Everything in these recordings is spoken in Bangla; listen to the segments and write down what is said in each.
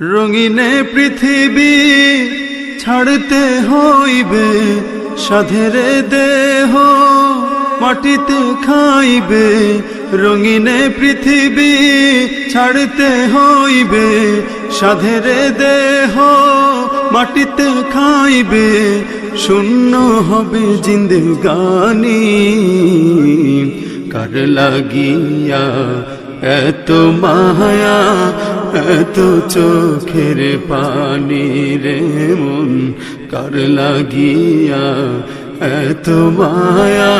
রঙিনে পৃথিবী ছাড়তে হইবে, সাধেরে দেহ মাটিতে খাইবে, রঙিনে পৃথিবী ছাড়তে হইবে, সাধেরে দেহ মাটিতে খাইবে, শূন্য হবে জিন্দগানি। কার লাগিয়া এত মায়া এত চোখের পানি রে মন, কার লাগিয়া এত মায়া,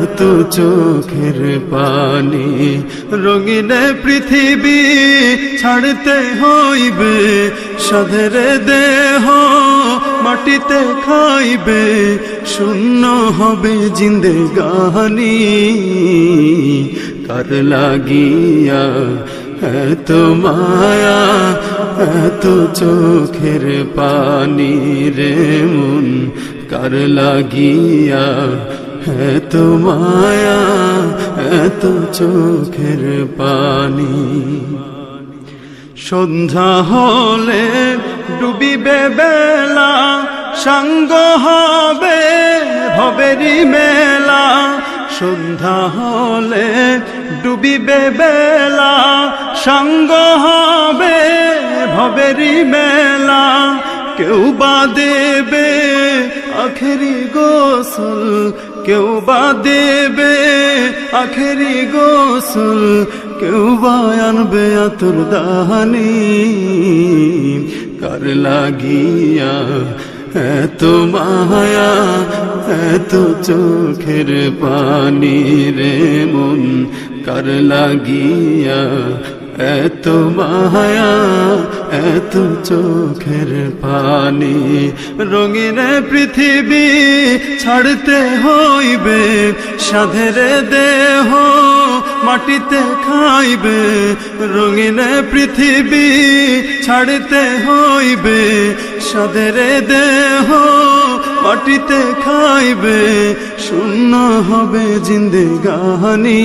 এত চোখের পানি। রঙিনে পৃথিবী ছাড়তে হইবে, সাধের দেহ মাটিতে খাইবে, শূন্য হবে জিন্দেগানি কার লাগিয়া এত মায়া, এত চোখের পানি রে মন, কার লাগিয়া এত মায়া, এত চোখের পানি। সন্ধ্যা হলে ডুবিবে বেলা, সাঙ্গ হবে ভবেরি মেলা। সন্ধ্যা হলে ডুবিবে বেলা, সাঙ্গ হবে ভবেরি মেলা। কেউ বা দেবে আখেরি গোসল, কেউ বা দেবে আখেরি গোসল, কেউ বা আনবে আতুর দাহানি। কার লাগিয়া এত মায়া এত চোখের পানি রে মন, কার লাগিয়া? এত মায়া, এত চোখের পানি, রঙিন পৃথিবী ছাড়তে হইবে, সাধের দেহ মাটিতে খাইবে, রঙিন পৃথিবী ছাড়তে হইবে, সাধের দেহ মাটিতে খাইবে শূন্য হবে জিন্দেগানি